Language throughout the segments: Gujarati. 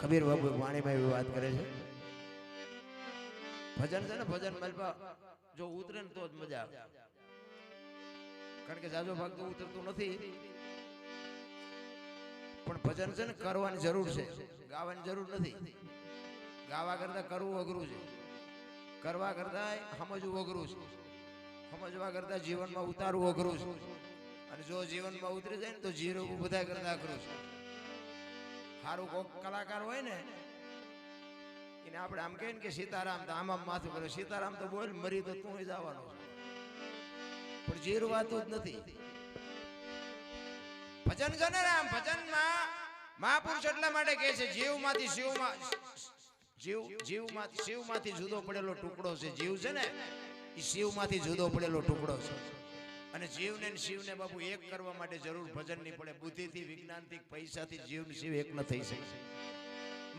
કબીર બાબુ વાણીમાં વાત કરે છે. ભજન છે ને, ભજન મલબા જો ઉતરે ને તો જ મજા કારણ કે જાજો ભાગ તો ઉતરતું નથી. પણ ભજન છે ને, કરવાની જરૂર છે. ગાવાની જરૂર નથી. ગાવા કરતા કરવું અઘરું છે. કરવા કરતા સમજવું અઘરું છે. સમજવા કરતા જીવનમાં ઉતારવું અઘરું છે. અને જો જીવનમાં ઉતરી જાય ને તો જીરો બધા કરતા અઘરું છે. સારું કોક કલાકાર હોય ને, એને આપણે આમ કહીએ ને કે સીતારામ તો આમ આમ માથું કરે. સીતારામ તો બોલ મરી તો તું જવાનો પણ જીરવાતું જ નથી. ભજન છે ને રામ ભજનમાં મહાપુરુષ એટલા માટે કહે છે, જીવમાંથી શિવમાં જીવ જીવમાંથી શિવમાંથી જુદો પડેલો ટુકડો છે. જીવ છે ને એ શિવમાંથી જુદો પડેલો ટુકડો છે. અને જીવને શિવને બાપુ એક કરવા માટે જરૂર ભજન નહીં પડે. બુદ્ધિથી, વિજ્ઞાનથી, પૈસાથી જીવ શિવ એક ન થઈ શકે.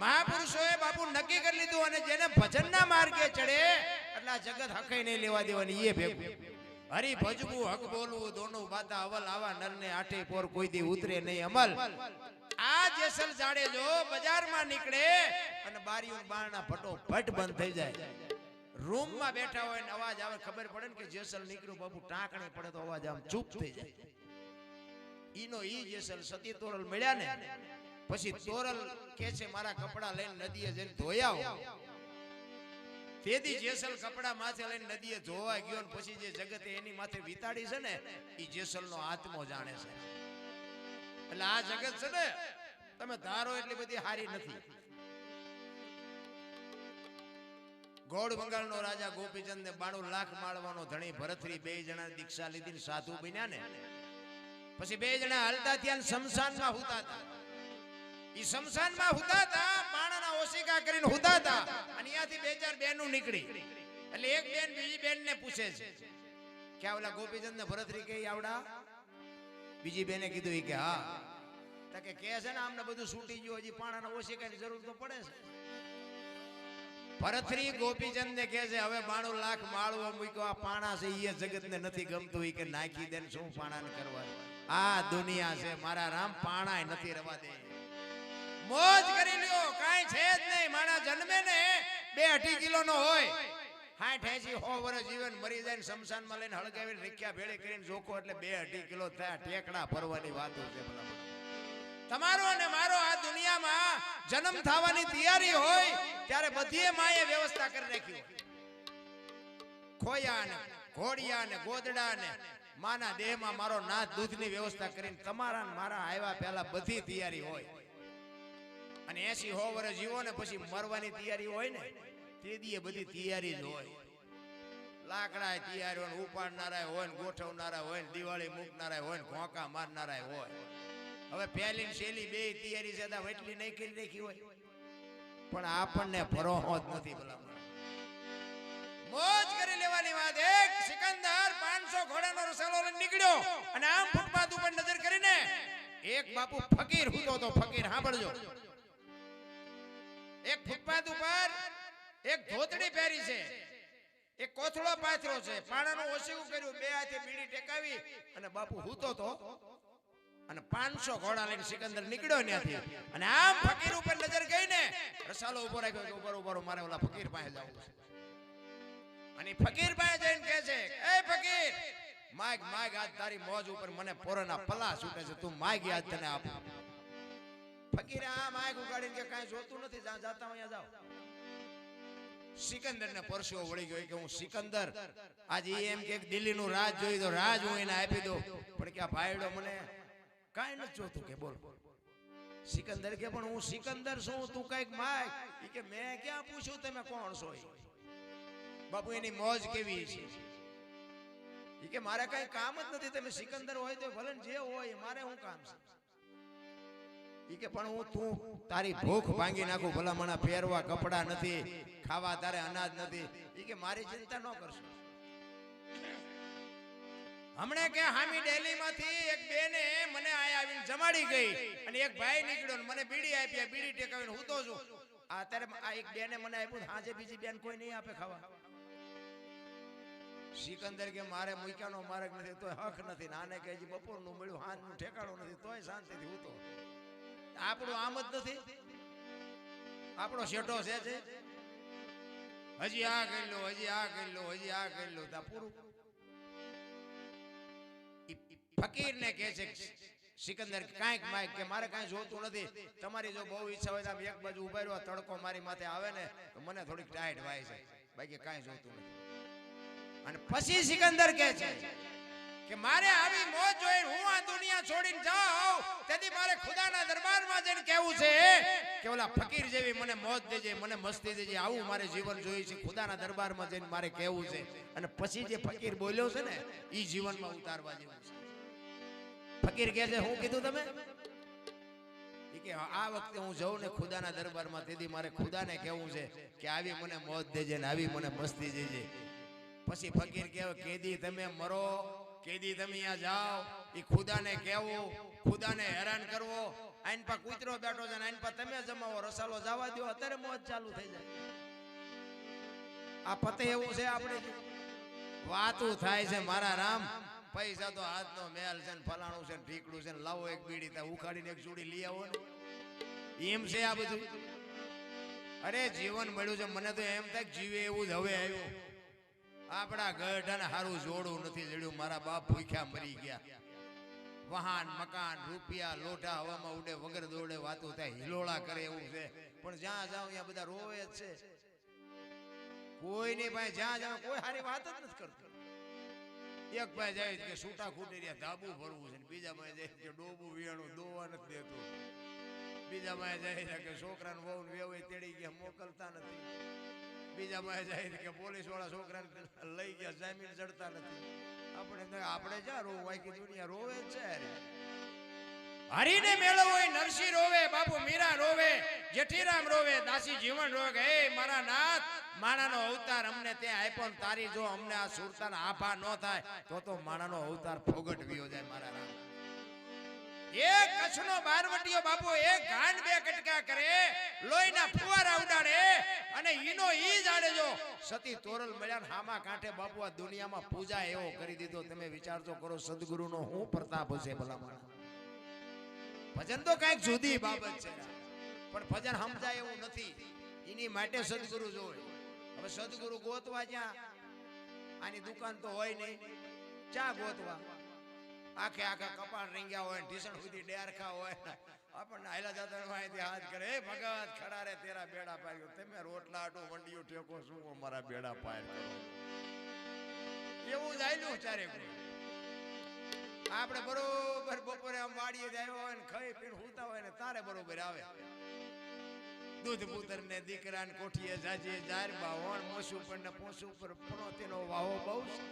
મહાપુરુષોએ બાપુ નક્કી કરી લીધું અને જેને ભજનના માર્ગે ચડે, એટલે આ જગત હકાઈ નહીં લેવા દેવાની એ ભેગું. હરી ભજવું, હક બોલવું, દોનું બાતા, અવલ, આવા નરને આઠે પોર કોઈ દી ઉતરે નહીં. અમલ. આ જેસલ જાડે જો બજારમાં નીકળે અને બારીઓ બારણા ફટો ફટ બંધ થઈ જાય. રૂમમાં બેઠા હોય ને અવાજ આવે, ખબર પડે ને કે જેસલ નીકળ્યું, બાપુ ટાંકણી પડે તો અવાજ આમ ચૂપ થઈ જાય. ઈનો ઈ જેસલ સતી તોરલ મળ્યા ને, પછી તોરલ કે છે, મારા કપડા લઈને નદીએ જઈને ધોયા તેથી જેસલ કપડા માથે લઈને નદીએ ધોવા ગયો ને પછી જે જગતે એની માથે વિતાડી છે ને, ઈ જેસલનો આત્મો જાણે છે. એટલે આ જગત છે ને, તમે ધારો એટલી બધી હારી નથી. ગોળ બંગાળનો રાજા ગોપીચંદ ને બાણું લાખ માળવાનો ધણી ભરતરી બે જણા દીક્ષા લીધી સાધુ બન્યા ને. પછી બે જણા હાલતા ત્યાં શમશાનમાં હુતા હતા. શમશાન શમશાનમાં હુતા હતા પાણાના ઓશિકા કરીને હુતા હતા. અને ત્યાંથી બે ચાર બેનું નીકળી. એટલે એક બેન બીજી બેન ને પૂછે છે. કે ઓલા ગોપીચંદ ને ભરતરી કે આવડા? બીજી બેને કીધું કે હા. કે છે ને, આમને બધું છૂટી ગયું, હજી પાણાના ઓશિકાની જરૂર તો પડે છે ભરતરી ગોપીચંદ ને કહે છે, હવે બાણું લાખ માળવો મૂક્યો, આ પાણા છે એ જગત ને નથી ગમતું એ કે નાખી દે શું પાણા ને કરવા આ દુનિયા છે, મારા રામ પાણા નથી રવા દે. મોજ કરી લ્યો, કાંઈ છે જ નહીં માણા જન્મે ને બે અઢી કિલો નો હોય. હાઠ એસી હો વર્ષ જીવન મરી જાય ને શમશાનમાં લઈને હળગાવીને રીખ્યા ભેળી કરીને જોખો એટલે બે અઢી કિલો થયા ટેકડા ભરવાની વાતો છે ભલા. તમારો અને મારો આ દુનિયામાં જન્મ થવાની તૈયારી હોય, ત્યારે બધીએ માએ વ્યવસ્થા કરી રાખી ખોયા ને ઘોડિયા ને ગોદડા ને માના દેહમાં મારો નાથ દૂધની વ્યવસ્થા કરીને તમારા મારા આવ્યા પહેલા બધી તૈયારી હોય. અને એસી હો વર્ષ જીવો ને પછી મરવાની તૈયારી હોય ને, તે દીએ બધી તૈયારી જ હોય. લાકડા તૈયારી હોય ઉપાડનારા હોય ને ગોઠવનારા હોય દિવાળી મૂકનારા હોય ઘોંકા મારનારા હોય. હવે પહેલી શેલી બે તૈયારી છે એટલી નહીં કરી રાખી હોય. પણ આપણને ભરોહો જ નથી ભલામણ મોજ કરી લેવાની વાત. એક સિકંદર 500 ઘોડાનો રસાલો નીકળ્યો અને આમ ફૂટપાથ ઉપર નજર કરીને એક બાપુ ફકીર હુતો તો ફકીર સાંભળજો. એક ફૂટપાથ ઉપર એક ધોતડી પહેરી છે. એક કોથળો પાથરો છે. પાણાનું ઓછું કર્યું. બે હાથે બીડી ટેકાવી અને બાપુ હુતો તો અને 500 ઘોડા લઈને સિકંદર નીકળ્યો ત્યાંથી અને આમ ફકીર ઉપર નજર ગઈ ને રસાલો ઊભો રાખ્યો ઊભો ઊભો, મારે ઓલા ફકીર પાસે જવું છે. અને ફકીર પાસે જઈને કહે છે, એ ફકીર, માગ માગ, આજ તારી મોજ ઉપર મને પોરના પલા છૂટે છે. તું માગ આજ તને આપ. ફકીર આ માગ ઉગાડીને કે કાંઈ જોતું નથી જ્યાં જાતા અહીંયા જાઓ. સિકંદર ને પરસેવો વળી ગયો કે હું સિકંદર, આજે એમ કે દિલ્હી નું રાજ જોઈ દો, રાજ હું એને આપી દઉં. પણ કે ભાઈડો મને કાંઈ નથી જોતું કે બોલ. સિકંદર કે, પણ હું સિકંદર છું, તું કંઈક માય. ઈ કે, મેં ક્યાં પૂછ્યું તમે કોણ છો બાપુ, એની મોજ કેવી છે? ઈ કે, મારે કઈ કામ જ નથી, તમે સિકંદર હોય તો ભલે જે હોય, મારે શું કામ છે? ઈ કે, પણ હું, તું, તારી ભૂખ ભાંગી નાખું ભલા મને પહેરવા, કપડા નથી, ખાવા તારે અનાજ નથી. ઈ કે, મારી ચિંતા ન કરશો. હમણે કે હામી ડેલી માંથી એક બેને મને આયા આવીને જમાડી ગઈ અને એક ભાઈ નીકળ્યો મને બીડી આપી બીડી ટેકાવીને હું તો છું અત્યારે આ એક બેને મને આપ્યું હાજે બીજી બેન કોઈ નહીં આપે ખાવા. સિકંદર કે મારે મૂક્યાનો માર્ગ નથી, તોય હક નથી. નાને કે હજી બપોરનું મળ્યું, હાથનું ઠેકાણું નથી, તોય શાંતિથી હું તો આપણું આમ જ નથી. આપણો શેઠો છે હજી આ કરી લો, હજી આ કરી લો, હજી આ કરી લો. ત્યાં પૂરું. ફકીર ને કહે છે સિકંદર, કાંઈક માય કે મારે કાંઈ જોતું નથી. તમારી જો બહુ ઈચ્છા હોય તો એક બાજુ ઊભા રહ્યો તડકો મારી માથે આવે ને, તો મને થોડીક ટાઈટ વાય છે. બાકી કાંઈ જોતું નથી. અને પછી સિકંદર કહે છે કે, મારે આવી મોજ જોઈ હું આ દુનિયા છોડીને જાઉં, તેથી મારે ખુદાના દરબારમાં જઈને કહેવું છે કે, ઓલા ફકીર જેવી મને મોજ દેજે, મને મસ્તી દેજે, આવું મારે જીવન જોઈએ છે, ખુદાના દરબારમાં જઈને મારે કહેવું છે. અને પછી જે ફકીર બોલ્યો છે ને એ જીવનમાં ઉતારવા જેવું છે. ફકીર કહે છે, હું કીધું તમે? કે આ વખતે હું જઉં ને ખુદાના દરબારમાં, તેથી મારે ખુદાને કહેવું છે કે આવી મને મોત દેજે ને આવી મને મસ્તી દેજે. પછી ફકીર કહેવો કેદી તમે મરો, કેદી તમે અહીંયા જાઓ. એ ખુદાને કહેવું, ખુદાને હેરાન કરવો, આઈન પા કૂતરો બેઠો છે આઈન પા તમે જમાવો, રસાલો જવા દો અત્યારે મોજ ચાલુ થઈ જાય. આ પતે એવું છે આપણે વાતું થાય છે, મારા રામ પૈસા તો હાથનો મેલ છે ને ફલાણું છે ને ઠીકડું છે ને લાવો એક બીડી તા ઉખાડીને એક જોડી લઈ આવો ને. એમ છે આ બધું? અરે જીવન મળ્યું છે. મને તો એમ થાય જીવે એવું જ હવે આવ્યું. આપણા ગઢાને સારું જોડું નથી જડ્યું. મારા બાપ ભૂખ્યા મરી ગયા. વાહન, મકાન, રૂપિયા લોટા હવામાં ઉડે, વગર દોડે વાતો થાય, હિલોળા કરે એવું છે. પણ જ્યાં જાઉં ત્યાં બધા રોવે જ છે. કોઈ નહીં ભાઈ જ્યાં જાઉં કોઈ સારી વાત જ નથી કરતું. એક ભાઈ જાય કે સૂટા ખૂટી રહ્યા ધાબુ ભરવું છે બીજા ભાઈ જાય કે ડોબું વિયાણું દોવા નથી દેતું. બીજા ભાઈ જાય કે છોકરાને વહુ વેવાય તેડી ગયા, મોકલતા નથી. બીજા માં જાય કે પોલીસવાળા છોકરાને લઈ ગયા, જામીન ચડતા નથી. આપણે આપણે જ્યાં રોવ, આખી દુનિયા રોવે જ છે. હરીને મેળવો નરસિંહ રોવે, બાપુ મીરા રોવે, જેઠીરામ રોવે, દાસી જીવન રોવે હે મારા નાથ, માણાનો અવતાર અમને તે આપ્યો તારી જો અમને આ સુરતાના આભા ન થાય, તો તો માણાનો અવતાર ફોગટવ્યો જાય મારા રામ. એક કચ્છનો બારવટીયો બાપુ એક ગાંડ બે કટકા કરે, લોહીના ફુવારા ઉડાડે, અને ઈનો ઈ જાડે જો, સતી તોરલ મળ્યા હામા કાંઠે બાપુ આ દુનિયામાં પૂજા એવો કરી દીધો, તમે વિચારજો કરો, સદગુરુનો હું પ્રતાપ હશે ભલામણ. ભજન તો કંઈક જુદી બાબત છે. પણ ભજન સમજાય એવું નથી. એની માટે સદગુરુ જોવે. હવે સદગુરુ ગોતવા જ્યાં? આની દુકાન તો હોય નહીં. ચા ગોતવા. આખે આખા કપાળ રીંગ્યા હોય ઢીસણ સુધી ડેરખા હોય આપણને આયલા જાતા માહિતી હાથ કરે. હે ભગત ખડા રે, તેરા બેડા પાડ્યો. તમે રોટલા આટો વંડીઓ ટેકો શું અમારા બેડા પાડ્યો? એવું જ આયલું ચારે કોઈ. આપણે બરોબર બપોરે આમ વાડીએ જ હોય ને ખાઈ પીને સૂતા હોય ને તારે બરોબર આવે. દૂધ પુત્ર ને દીકરા ને કોઠીએ જાજીએ જાર બાવણ મોસું પર ને પોસું પર પણોતીનો વાહો બહુ છે.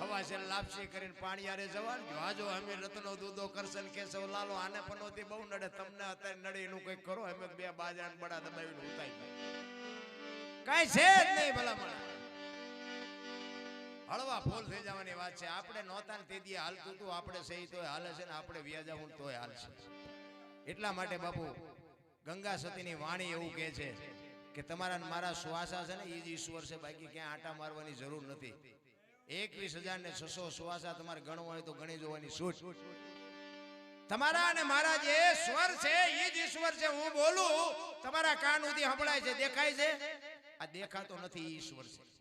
હવા છે લાપસી કરીને પાણીયારે જવાનું. આજો અમે રત્નો દૂધો કરશન કેશવ લાલો, આને પનોતી બહુ નડે. તમને અત્યારે નડે એનું કંઈક કરો. અમે બે બાજરા બડા દબાવીને ઉતાઈ કઈ છે જ નહીં ભલામણ. હળવા ફોલ થઈ જવાની વાત છે. આપણે નહોતા ને તે દી હાલતું હતું આપણે સહી તોય હાલે છે ને આપણે વ્યાજા હું તોય હાલશે એટલા માટે બાપુ, ગંગા સતીની વાણી એવું કહે છે કે તમારા મારા સુવાસા છે ને એ જ ઈશ્વર છે, બાકી ક્યાંય આટા મારવાની જરૂર નથી. એકવીસ હજાર ને છસો સુવાસા તમારે ગણવા હોય તો ગણી જોવાની છૂટ. તમારા અને મારા જે સ્વર છે એ જ ઈશ્વર છે, હું બોલું, તમારા કાન સુધી સંભળાય છે, દેખાય છે? આ દેખાતો નથી ઈશ્વર છે.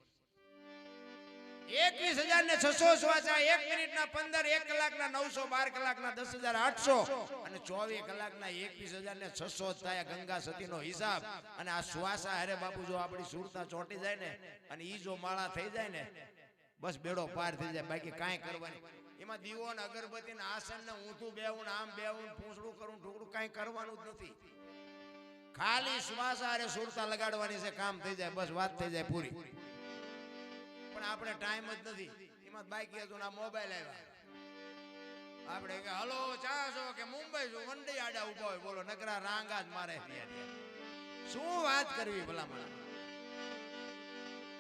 એકવીસ હજાર ને છસો શ્વાસા એક મિનિટના પંદર, એક કલાકના નવસો, બાર કલાકના દસ હજાર આઠસો અને ચોવીસ કલાકના એકવીસ હજાર ને છસો થાય ગંગા સતીનો હિસાબ. અને આ શ્વાસા અરે બાપુ જો આપણી સુરતા ચોંટી જાય ને અને ઈ જો માળા થઈ જાય ને, બસ બેડો પાર થઈ જાય, બાકી કાંઈ કરવાની. એમાં દીવો ને અગરબત્તી ને આસન ને ઊંધું બેવું ને આમ બેવું ને પૂંછડું કરું ઢોકડું કાંઈ કરવાનું જ નથી. ખાલી શ્વાસ આરે સુરતા લગાડવાની છે, કામ થઈ જાય, બસ વાત થઈ જાય પૂરી. પણ આપણે ટાઈમ જ નથી. એમાં બાઈક હતું આ મોબાઈલ આવ્યા. આપણે કે, હલો, ચા છો? કે, મુંબઈ છો. વંડી આડા ઊભો હોય, બોલો, નકરા રાંગા જ મારે શું વાત કરવી ભલામણ?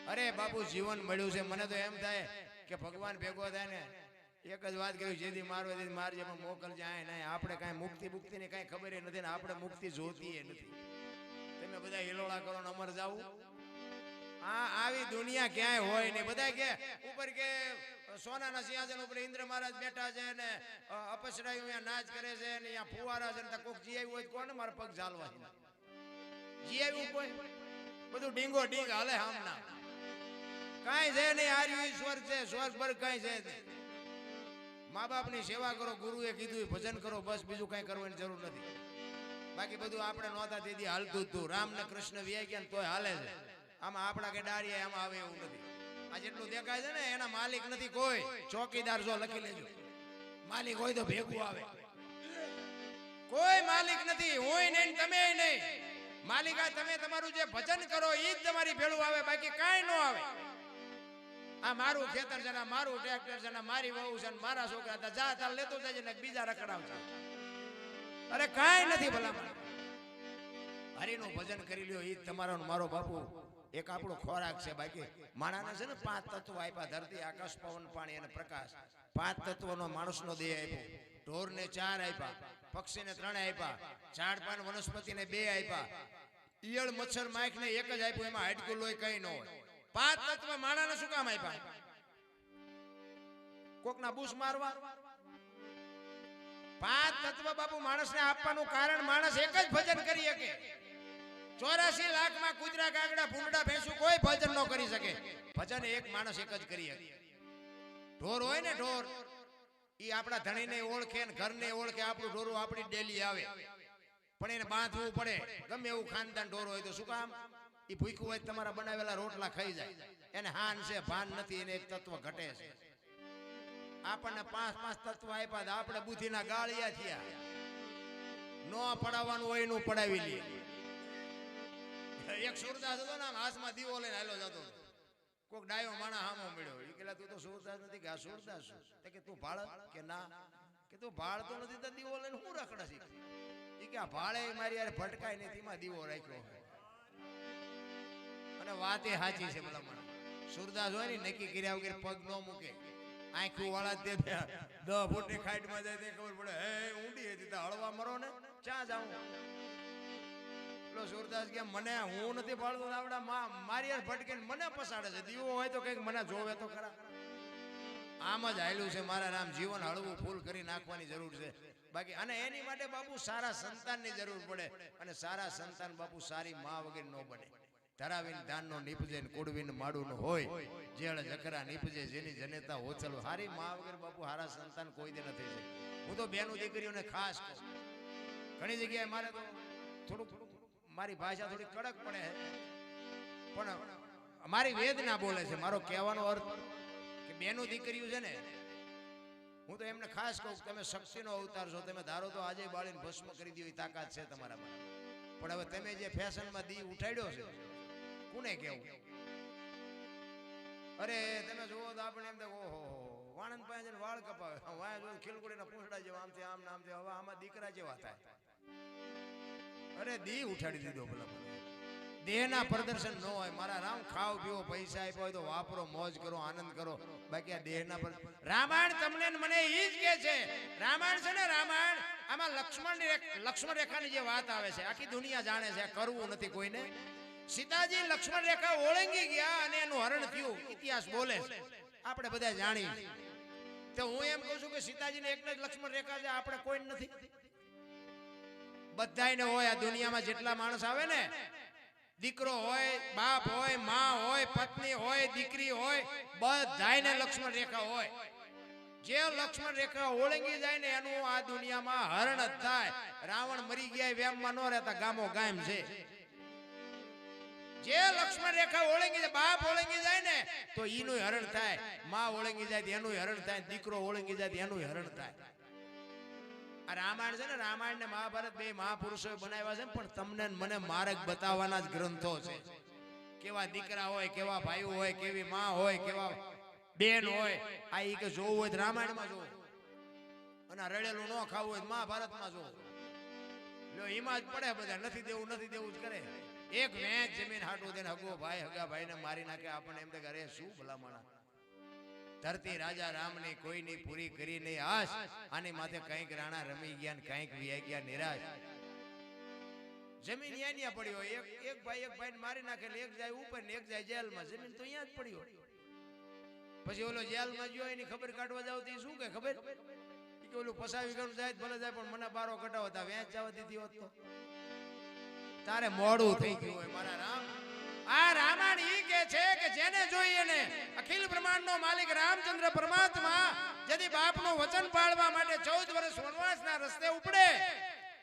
અરે, બાપુ, જીવન મળ્યું છે. મને તો એમ થાય કે ભગવાન ભેગો થાય ને, એક જ વાત કહ્યું જેથી મારવા જેથી મારજે પણ મોકલ જાય નહીં. આપણે કાંઈ મુક્તિ મુક્તિ ની કાંઈ ખબર નથી ને આપણે મુક્તિ જોતી નથી. તમે બધા હિલોળા કરો ને અમર જાવું આ આવી દુનિયા ક્યાંય હોય નહીં. બધા કે ઉપર કે સોનાના સિંહાસન ઉપર ઇન્દ્ર મહારાજ બેઠા છે ને અપસરાયું અહીંયા નાચ કરે છે ને અહીંયા ફુવારા છે ને કોક જી હોય કોને મારા પગ ઝાલવા છે જી ઈ આવ્યું કોઈ? બધું ડીંગો ડીંગ હાલે હામના. કાંઈ છે નહીં આર્યું ઈશ્વર છે સ્વર્ગ પર કાંઈ છે નહીં. મા બાપની સેવા કરો ગુરુએ કીધું ભજન કરો બસ બીજું કાંઈ કરવાની જરૂર નથી. બાકી બધું આપણે નહોતા દીદી હાલતું હતું. રામ ને કૃષ્ણ વ્યાય ગયા તોય હાલે છે. આમાં આપણા કે ડાળીએ આમાં આવે એવું નથી. આ જેટલું દેખાય છે ને, એના માલિક નથી કોઈ. ચોકીદાર જો લખી લેજો. માલિક હોય તો ભેગું આવે. કોઈ માલિક નથી, હોય નહીં તમે નહીં. માલિકા, તમે તમારું જે ભજન કરો એ જ તમારી ભેળું આવે, બાકી કાંઈ ન આવે. આ મારું ખેતર છે ને મારું ટ્રેક્ટર છે ને મારી વહુ છે ને, મારા છોકરા હતા, જા તાર લેતો જાય ને, બીજા રખડાવશે અરે કાંઈ નથી ભલા હરિનું ભજન કરી લ્યો એ જ તમારો મારો બાપુ. એક આપણો ખોરાક છે બાકી. માણાને છે ને પાંચ તત્વો આપ્યા. ધરતી આકાશ પવન પાણી અને પ્રકાશ. પાંચ તત્વનો માણસનો દેહ આપ્યો. ઢોરને ચાર આપ્યા. પક્ષીને ત્રણ આપ્યા. ઝાડ પાન વનસ્પતિને બે આપ્યા. ઈયળ મચ્છર માખને એક જ આપ્યું. એમાં હાડકું લોહી કઈ ન હોય. પાંચ તત્વ માણાને શું કામ આપ્યા? કોકના બુશ મારવા. પાંચ તત્વ બાપુ માણસને આપવાનું કારણ માણસ એક જ ભજન કરી શકે. ચોરાસી લાખમાં કૂતરા કાગડા ભૂંડા ભેંસું કોઈ ભજન ન કરી શકે. ભજન એક માણસ એક જ કરી શકે ઢોર હોય ને ઢોર એ આપણા ધણીને ઓળખે ને ઘરને ઓળખે, આપણું ઢોરું આપણી ડેલી આવે. પણ એને બાંધવું પડે. ગમે એવું ખાનદાન ઢોર હોય તો શું કામ? એ ભૂખ્યું હોય તમારા બનાવેલા રોટલા ખાઈ જાય. એને હાન છે, ભાન નથી, એને એક તત્વ ઘટે છે. આપણને પાંચ પાંચ તત્વ આપ્યા આપણે બુદ્ધિના ગાળિયા થયા. ન પડાવવાનું હોય એનું પડાવી લઈએ. એક સુરદાસ હતો ને આમ હાથમાં દીવો લઈને હાલો જતો. કોક ડાયો માણા હામો મળ્યો. એ કેલા તું તો સુરદાસ નથી. કે, આ સુરદાસ કે, તું ભાળ? કે, ના. કે, તું ભાળતો નથી તો દીવો લઈને હું રખડા છે? એ કે, આ ભાળે મારી યાર ભટકાય નથી એમાં દીવો રાખ્યો અને વાત એ સાચી છે બધા મને. સુરદાસ હોય ને નક્કી કર્યા વગર પગ ન મૂકે. આંખું વાળા તે દસ ફૂટની ખાઈટમાં જાય ખબર પડે, હે, ઊંડી હતી હળવા મરો ને, ચા જાઉં. પેલો સુરદાસ કે મને હું નથી પાડતો તો આવડા મા- મારી યાર મને પસાડે છે. દીવો હોય તો કંઈક મને જોવે તો ખરા. આમ જ હાલ્યું છે મારા રામ. જીવન હળવું ફૂલ કરી નાખવાની જરૂર છે. બાકી અને એની માટે બાપુ સારા સંતાનની જરૂર પડે અને સારા સંતાન બાપુ સારી મા વગેરે ન બને. ધરાવીને ધાનનો નીપજે ને કુડવીને માડું હોય, જેળ જકરા નીપજે, જેની જનેતા હોચલ સારી મા વગર બાપુ હારા સંતાન કોઈ દે નથી હું તો બેનું દીકરીઓને ખાસ ઘણી જગ્યાએ મારે તો થોડુંક મારી ભાષા થોડી કડક પડે પણ મારી વેદના બોલે છે. મારો કહેવાનો અર્થ કે બેનું દીકરીયું છે ને હું તો એમને ખાસ કહું તમે શક્તિનો અવતાર છો. તમે ધારો તો આજે બાળીને ભસ્મ કરી દો તાકાત છે તમારામાં પણ હવે તમે જે ફેશનમાં દી ઉઠાડ્યો છે કોને કેવું અરે તમે જુઓ તો આપણે એમ ઓહો વાણંદ પાસે વાળ કપાવે. વાય જો ખીલકુડીના પૂંછડા જેવા આમથી આમ નામથી હવે આમાં દીકરા જેવા થાય. અરે દી ઉઠાડી દીધો ભલા દેહના પ્રદર્શન ન હોય, મારા રામ ખાવ પીવો, પૈસા આપ્યો હોય તો વાપરો, મોજ કરો, આનંદ કરો. બાકી આ દેહના પર રામાયણ તમને મને ઈ જ કે છે. રામાયણ છે ને રામાયણ, આમાં લક્ષ્મણ લક્ષ્મણ રેખાની જે વાત આવે છે, આખી દુનિયા જાણે છે કરવું નથી કોઈને. સીતાજી લક્ષ્મણ રેખા ઓળંગી ગયા અને એનું હરણ થયું. ઇતિહાસ બોલે આપણે બધા જાણીએ. તો હું એમ કહું છું કે સીતાજીને એકને જ લક્ષ્મણ રેખા છે, આપણે કોઈ નથી. બધાયને હોય, આ દુનિયામાં જેટલા માણસ આવે ને, દીકરો હોય, બાપ હોય, માં હોય, પત્ની હોય, દીકરી હોય બધાને લક્ષ્મણ રેખા હોય. જે લક્ષ્મણ રેખા ઓળંગી જાય ને, એનું આ દુનિયામાં હરણ જ થાય. રાવણ મરી ગયા વેમમાં ન રહેતા, ગામો ગામ છે. જે લક્ષ્મણ રેખા ઓળંગી જાય, બાપ ઓળંગી જાય ને, તો એનું હરણ થાય. માં ઓળંગી જાય એનું હરણ થાય. દીકરો ઓળંગી જાય એનું હરણ થાય. આ રામાયણ છે ને રામાયણ ને મહાભારત બે મહાપુરુષો બનાવ્યા છે પણ તમને મને માર્ગ બતાવવાના જ ગ્રંથો છે. કેવા દીકરા હોય, કેવા ભાઈઓ હોય, કેવી માં હોય, કેવા બેન હોય, આ ઈ કે જોવું હોય તો રામાયણમાં જોવું. અને રડેલું ન ખાવું હોય તો મહાભારતમાં જોવું. લો એમાં જ પડે બધા, નથી દેવું નથી દેવું જ કરે. એક વેચ જમીન હાટું તેને હગો ભાઈ, હગા ભાઈને મારી નાખે, આપણને એમ કે અરે શું ભલામણા. ધરતી રાજા રામની કોઈની પૂરી કરી નહીં આશ. આની માથે કંઈક રાણા રમી ગયા ને કંઈક ગયા નિરાશ. જમીન અહીંયા ન્યા પડ્યો એક એક ભાઈ એક ભાઈ મારી નાખેલી એક જાય ઉપર ને એક જાય જેલમાં. જમીન તો અહીંયા જ પડી પછી ઓલો જેલમાં ગયો એની ખબર કાઢવા જાવ તો શું કે ખબર? કે ઓલું પસાવી ગયું જાય ભલે જાય પણ મને બારો કટાવતા વેચ જવા દીધી હોત તો. તારે મોડું થઈ ગયું હોય મારા રામ. આ રામાયણ ઈ કે છે કે જેને જોઈએ ને, અખિલ બ્રહ્માંડનો માલિક રામચંદ્ર પરમાત્મા જદી બાપનું વચન પાળવા માટે 14 વર્ષ વનવાસના રસ્તે ઉપડે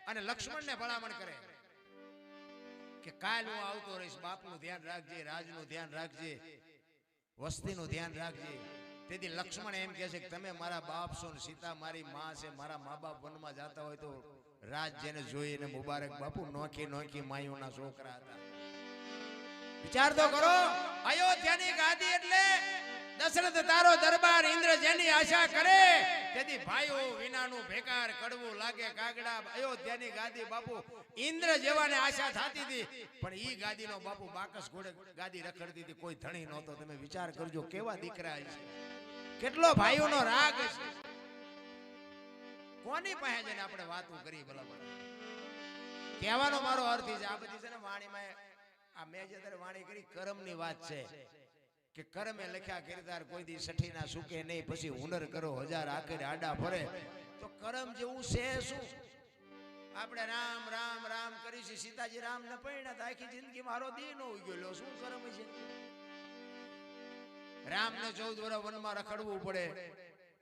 અને લક્ષ્મણને ભલામણ કરે. કે કાલ હું આવતો રહીશ, બાપનું ધ્યાન રાખજે, રાજનું ધ્યાન રાખજે, વસ્તીનું ધ્યાન રાખજે. તેથી લક્ષ્મણ એમ કહે છે કે તમે મારા બાપ છો ને, સીતા મારી માં છે, મારા મા બાપ વનમાં જતા હોય તો રાજ જેને જોઈને મુબારક, બાપુ નોખી નોખી માયુના છોકરા હતા. વિચાર તો કરો. અયોધ્યાની ગાદી એટલે દશરથ તારો દરબાર ઇન્દ્ર જેની આશા કરે, તેથી ભાઈઓ વિનાનું ભેકાર કડવું લાગે કાગડા. અયોધ્યાની ગાદી બાપુ ઇન્દ્ર જેવાને આશા થતી હતી, પણ ઈ ગાદીનો બાપુ બાકસ ઘોડે ગાદી રખડતી હતી. કોઈ ધણી નહોતો. તમે વિચાર કરજો, કેવા દીકરા છે. કેટલો ભાઈઓનો રાગ છે. કોની પાસે જઈને આપણે વાતો કરી ભલા કહેવાનો મારો અર્થ છે, આ બધી છે ને વાણીમાં આ મેં જે વાણી કરી કર્મની વાત છે કે કર્મે લખ્યા કિરદાર કોઈ દી સઠી ના સુકે નહીં પછી હુનર કરો હજાર આખરે આડા ફરે તો કરમ જેવું છે શું? આપણે રામ રામ રામ કરીશું સીતાજી રામ ને પૈણા આખી જિંદગી મારો દી નો ઉગ્યો શું કરમ છે? રામ ને ચૌદ વર્ષ વનમાં રખડવું પડે.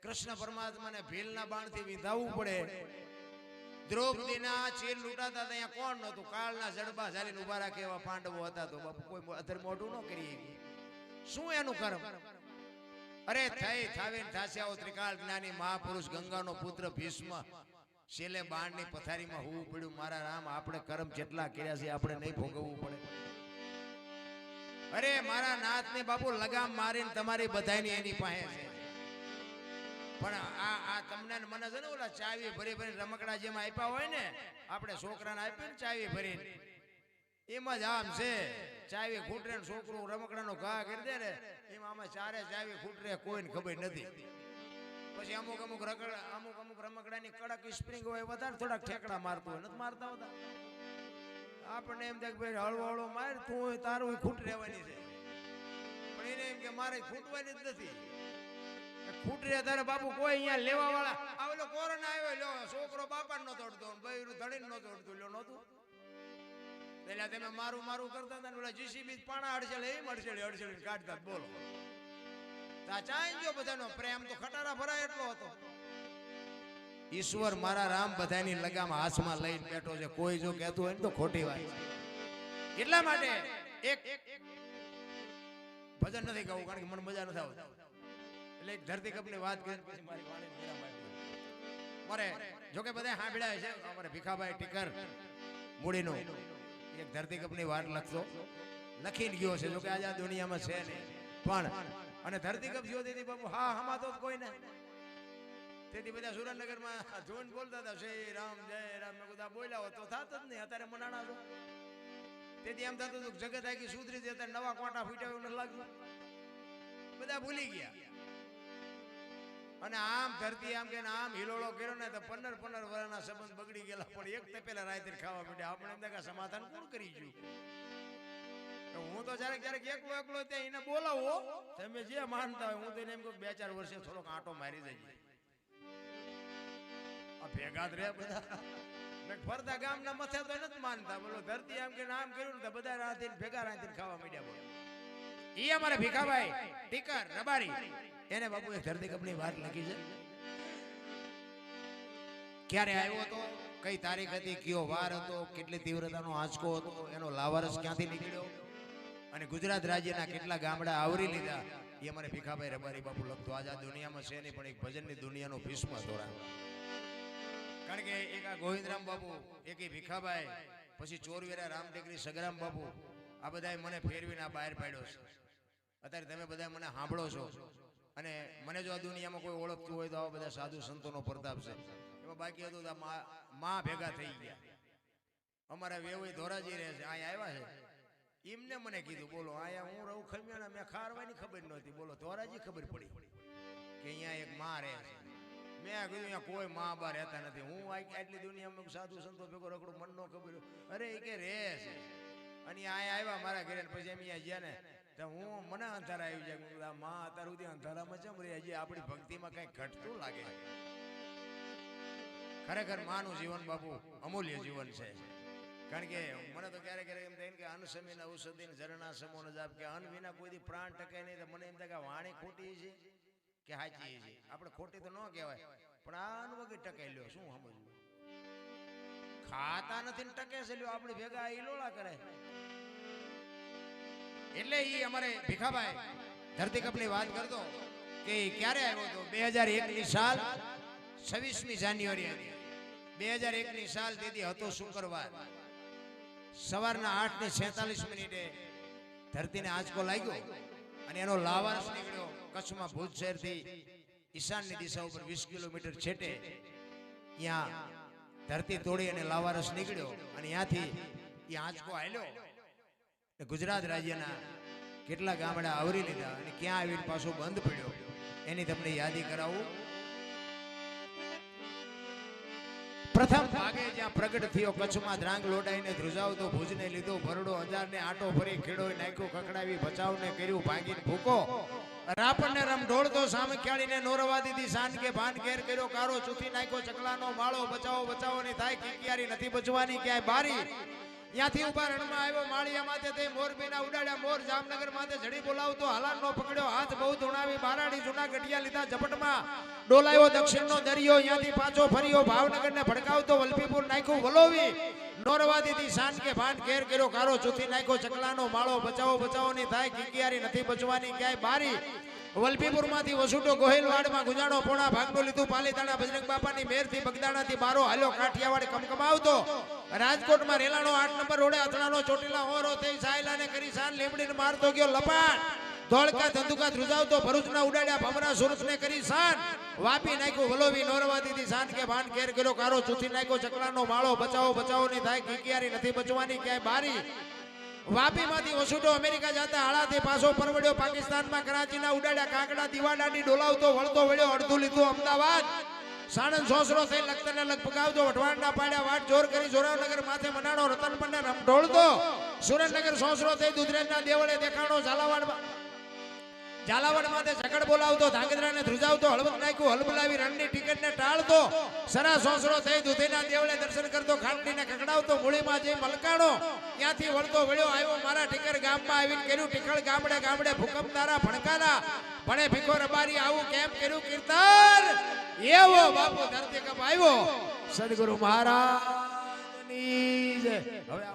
કૃષ્ણ પરમાત્માને ભીલના બાણથી વિંધાવવું પડે. દ્રૌપદીના ચીર લૂંટાતા પુત્ર ભીષ્મ. શેલે બાણની પથારીમાં હોવું પડ્યું. મારા રામ, આપણે કર્મ જેટલા કર્યા છે, આપણે નહીં ભોગવવું પડે. અરે મારા નાથને બાપુ, લગામ મારીને તમારી બધાની એની પાસે પણ આ આ તમને મને છે ને ઓલા ચાવી ભરી ભરી રમકડા જેમ આપ્યા હોય ને, આપણે છોકરાને આપ્યું ને ચાવી ભરીને. એમાં જ આમ છે, ચાવી ખૂટરે છોકરું રમકડાનો ઘા કરી દે ને, એમાં આમાં ચારે ચાવી ખૂટરે, કોઈને ખબર નથી. પછી અમુક અમુક રકડા અમુક અમુક રમકડાની કડક સ્પ્રિંગ હોય, વધારે થોડાક ઠેકડા મારતો હોય, નથી મારતા હોતા? આપણને એમ થાય ભાઈ હળવો હળવો માર, તું તારું ખૂટ રહેવાની છે. પણ એને એમ કે મારે ખૂટવાની જ નથી. ખૂટ રે તારે બાપુ કોઈ અહીંયા લેવા વાળા આવેલો કોરોના આવ્યો લ્યો છોકરો બાપા નો તોડતો બૈરું ધડીને નો તોડતું લ્યો નહોતું પેલા તમે મારું મારું કરતા હતા ને પેલા જીસીબી પાણા અડચેલે એમ અડચેલે અડચેલે કાઢતા બોલો તા ચાઈ ગયો બધાનો પ્રેમ તો ખટારા ભરાય એટલો હતો ઈશ્વર મારા રામ બધાની લગામ હાથમાં લઈને બેઠો છે કોઈ જો કહેતું હોય ને તો ખોટી વાત એટલા માટે એક ભજન નથી ગાવું કારણ કે મને મજા નથી આવતી એટલે ધરતી કપની વાત કરી પછી મારી વાણી વિરામ આપી. મારે જો બધા સાંભળ્યા છે અમારે ભીખાભાઈ ટીકર મૂડીનો એક ધરતી કપની વાત લખતો લખીને ગયો છે જોકે આજે આ દુનિયામાં છે નહીં પણ અને ધરતી કપ જોતી હતી બાપુ હા હમા તો કોઈ ને તેથી બધા સુરેન્દ્રનગરમાં જોઈને બોલતા હતા શ્રી રામ જય રામ મેં બધા બોલ્યા તો થતો જ નહીં અત્યારે મનાણા છો તેથી એમ થતું હતું જગત આખી સુધરી હતી અત્યારે નવા કોટા ફૂટ્યા એવું નથી લાગતું બધા ભૂલી ગયા અને આમ ધરતી આમ કે આમ હિલોળો કર્યો ને તો પંદર પંદર વર્ષના સંબંધ બગડી ગયેલા. પણ એક તપેલા રાત્રે ખાવા માંડ્યા. આપણે એમ કે સમાધાન કોણ કરી ગયું? હું તો જ્યારે ક્યારેક એકલો એકલો ત્યાં એને બોલાવો, તમે જે માનતા હોય, હું તો એમ કહું, બે ચાર વર્ષે થોડોક આંટો મારી જઈએ ભેગા જ રહ્યા બધા. ફરતા ગામના મથે તો નથી માનતા. બોલો, ધરતી આમ કે નામ કર્યું ને તો બધા રાતે ભેગા રાતે ખાવા માંડ્યા બોલો. ઈ અમારા ભીખાભાઈ ટીકર રબારી. એને બાપુએ ધરતી કપની વાત લખી છે. ક્યારે આવ્યો હતો? કઈ તારીખ હતી? કયો વાર હતો? કેટલી તીવ્રતાનો આંચકો હતો? એનો લાવારસ ક્યાંથી નીકળ્યો? અને ગુજરાત રાજ્યના કેટલા ગામડા આવરી લીધા? એ અમારે ભીખાભાઈ રબારી બાપુ લખતો, આજ આ દુનિયામાં છે નહીં, પણ એક ભજનની દુનિયાનો ભીષ્મ ધોરણ. કારણ કે એક આ ગોવિંદરામ બાપુ, એક ભીખાભાઈ, પછી ચોરવેરા રામટેકરી સગરામ બાપુ, આ બધાએ મને ફેરવીને આ બહાર પાડ્યો છે. અત્યારે તમે બધા મને સાંભળો છો. અને મને જો આ દુનિયામાં કોઈ ઓળખતું હોય તો આવા બધા સાધુ સંતોનો પ્રતાપ છે. એમાં બાકી હતું મા- ભેગા થઈ ગયા. અમારા વેવય ધોરાજી રહે છે, અહીંયા આવ્યા છે. એમને મને કીધું, બોલો, અહીંયા હું રહું ખમિયાણા મેં ખારવાની ખબર નહોતી. બોલો, ધોરાજી ખબર પડી કે અહીંયા એક મા રહે છે. મેં કીધું, અહીંયા કોઈ મા બા રહેતા નથી. હું આટલી દુનિયામાં સાધુ સંતો ભેગો રખડું મન નો ખબર અરે, એ કે રહે છે. અને અહીંયા આવ્યા મારા ઘરે પછી એમ અહીંયા ગયા ને હું મને અંધારા આવી જાય. બધા માં અત્યાર સુધી અંધારામાં ચમ રહી? હજી આપણી ભક્તિમાં કઈ ઘટતું લાગે ખરેખર માનું જીવન બાપુ, અમૂલ્ય જીવન છે. કારણ કે મને તો ક્યારેક ક્યારેક એમ થાય કે અન્ન સમીન ઔષધિ ઝરણા સમોન જાપ કે અન્ન વિના કોઈ પ્રાણ ટકે નહીં તો મને એમ થાય કે વાણી ખોટી છે કે સાચી છે? આપણે ખોટી તો ન કહેવાય, પણ આ અન્ન વગર ટકે લ્યો, શું સમજવું? ખાતા નથી ટકે છે, લ્યો, આપણે ભેગા ઈલોળા કરે. એટલે એ અમારે ભીખાભાઈ ધરતીકપની વાત કરતો કે ક્યારે આવ્યો હતો બે હજાર એક ની સાલ છવ્વીસમી જાન્યુઆરી હતી બે હજાર એક ની સાલ તેથી હતો શુક્રવાર. સવારના આઠ ને છેતાલીસ મિનિટે ધરતીને આંચકો લાગ્યો અને એનો લાવારસ નીકળ્યો કચ્છમાં ભુજ શહેરથી ઈશાનની દિશા ઉપર વીસ કિલોમીટર છેટે. ત્યાં ધરતી તોડી અને લાવારસ નીકળ્યો અને ત્યાંથી એ આંચકો હાલ્યો ને ગુજરાત રાજ્યના કેટલા ગામડા આવરી લીધા અને ક્યાં આવીને પાછો બંધ પડ્યો, એની તમને યાદી કરાવું. પ્રથમ ભાગે જ્યાં પ્રગટ થયો, કચ્છમાં ધ્રાંગ લોડાઈને ધ્રુજાવતો ભુજને લીધો, ભરડો અંજારને આટો ફરી ખેડો નાખ્યો કકડાવી બચાવને કર્યું, ભાગીને ભૂકો. રાપણને રમ ઢોળતો, સામે ખ્યાળીને નોરવા દીધી સાન કે ભાન ઘેર કર્યો કારો ચૂથી નાખ્યો, ચકલાનો માળો, બચાવો બચાવો ની થાય, કિકિયારી નથી બચવાની, ક્યાંય બારી. ત્યાંથી ઊભા રણમાં આવ્યો, માળિયા માથે તે મોરબીના ઉડાડ્યા, મોર જામનગર માથે જડી બોલાવતો હાલાન નો પકડ્યો, હાથ બહુ ધુણાવી, બારાડી જૂના ગઢિયા લીધા ઝપટમાં. ડોલાયો દક્ષિણનો દરિયો ત્યાંથી પાછો ફર્યો, ભાવનગરને ભડકાવતો, વલભીપુર નાખ્યું, વલોવી. નોરવા દીધી શાન કે ભાન, ઘેર કર્યો, કારો ચૂથી નાખ્યો, ચકલાનો માળો બચાવો બચાવો ની થાય કિકિયારી નથી બચવાની, ક્યાંય બારી. વલભીપુરમાંથી વસુટો ગોહિલવાડમાં ગુજાડો પોણા ભાગનો લીધું. પાલીતાણા બજરંગ બાપાની મેરથી બગદાણાથી બારો હાલો કાઠિયાવાડ કમકમાવતો. રાજકોટમાં રેલાનો આઠ નંબર રોડે અથડાનો ચોટીલા હોરો થઈ સાયલાને કરી સાન લીમડીને મારતો ગયો લપાટ. ધોળકા ધંધુકા ધ્રુજાવતો ભરૂચના ઉડાડ્યા ભમરા સુરતને કરી સાન. વાપી નાખ્યું વલોવી નોરવા દીધી સાન કે ભાન કેર કર્યો કારો ચૂથી નાખ્યો ચકલાનો માળો. બચાવો બચાવો ની થાય કિકિયારી નથી બચવાની, ક્યાંય બારી. વાપીમાંથી વસુટો અમેરિકા જતા હાળાથી પાછો પરવડ્યો પાકિસ્તાનમાં કરાચીના ઉડાડ્યા કાંકડા દીવાડાની ડોલાવતો વળતો વળ્યો, અડધું લીધું અમદાવાદ. સાણંદ સોસરો થઈ લખતરને લગ પગાવતો વઢવાણના પાડ્યા વાટ જોર કરી જોરાવનગર માથે મનાડો રતન રમ ઢોળતો સુરેન્દ્રનગર સોસરો થઈ દુધરેજના દેવળે દેખાણો ઝાલાવાડ ઝાલાવાડ માટે ઝકડ બોલાવતો, ધાંગધ્રાને ધ્રુજાવતો, હળવદ નાખ્યું હલબલાવી રણની ટિકિટને ટાળતો સરા સોસરો થઈ દુધીના દેવળે દર્શન કરતો ખાંડીને ખકડાવતો મૂળીમાં જઈ મલકાણો, ત્યાંથી વળતો વળ્યો, આવ્યો મારા ટીકર ગામમાં આવીને કર્યું ટીકળ ગામડે ગામડે ભૂકંપ તારા ભણકારા ભણે ભીખો રબારી, આવું કેમ કર્યું, કીર્તન? એવો બાપુ ધરતી કપ આવ્યો. સદગુરુ મહારાજ હવે